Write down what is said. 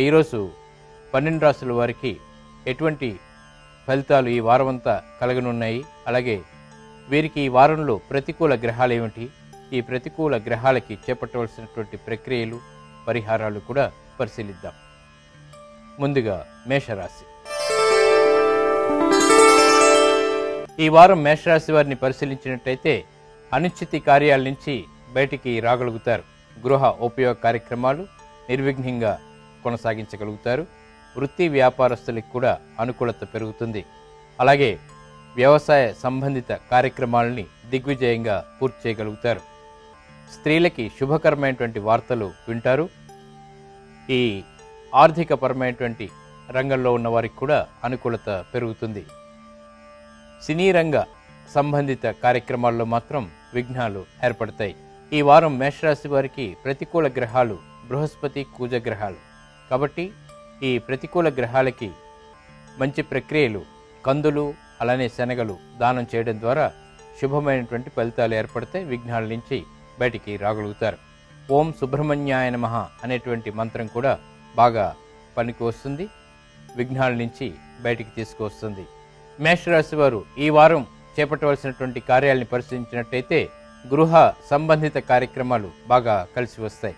ఈరోజు పన్నెండు రాసుల వారికి ఎటువంటి ఫలితాలు ఈ వారం అంతా కలగనున్నాయి? అలాగే వీరికి ఈ వారంలో ప్రతికూల గ్రహాలు ఏమిటి? ఈ ప్రతికూల గ్రహాలకి చేపట్టవలసినటువంటి ప్రక్రియలు పరిహారాలు కూడా పరిశీలిద్దాం. ముందుగా మేషరాశి. ఈ వారం మేషరాశి వారిని పరిశీలించినట్టయితే అనిశ్చితి కార్యాల నుంచి బయటికి రాగలుగుతారు. గృహ ఉపయోగ కార్యక్రమాలు నిర్విఘ్నంగా కొనసాగించగలుగుతారు. వృత్తి వ్యాపారస్తులకు కూడా అనుకూలత పెరుగుతుంది. అలాగే వ్యవసాయ సంబంధిత కార్యక్రమాలని దిగ్విజయంగా పూర్తి చేయగలుగుతారు. స్త్రీలకి శుభకరమైనటువంటి వార్తలు వింటారు. ఈ ఆర్థికపరమైనటువంటి రంగంలో ఉన్న వారికి కూడా అనుకూలత పెరుగుతుంది. సినీ రంగ సంబంధిత కార్యక్రమాల్లో మాత్రం విఘ్నాలు ఏర్పడతాయి. ఈ వారం మేషరాశి వారికి ప్రతికూల గ్రహాలు బృహస్పతి కూజ గ్రహాలు కాబట్టి ఈ ప్రతికూల గ్రహాలకి మంచి ప్రక్రియలు కందులు అలానే శనగలు దానం చేయడం ద్వారా శుభమైనటువంటి ఫలితాలు ఏర్పడితే విఘ్నాల నుంచి బయటికి రాగలుగుతారు. ఓం సుబ్రహ్మణ్యాయ నమ అనేటువంటి మంత్రం కూడా బాగా పనికి వస్తుంది. విఘ్నాల నుంచి బయటికి తీసుకువస్తుంది మేషరాశి వారు ఈ వారం చేపట్టవలసినటువంటి కార్యాలని పరిశీలించినట్టయితే గృహ సంబంధిత కార్యక్రమాలు బాగా కలిసి వస్తాయి.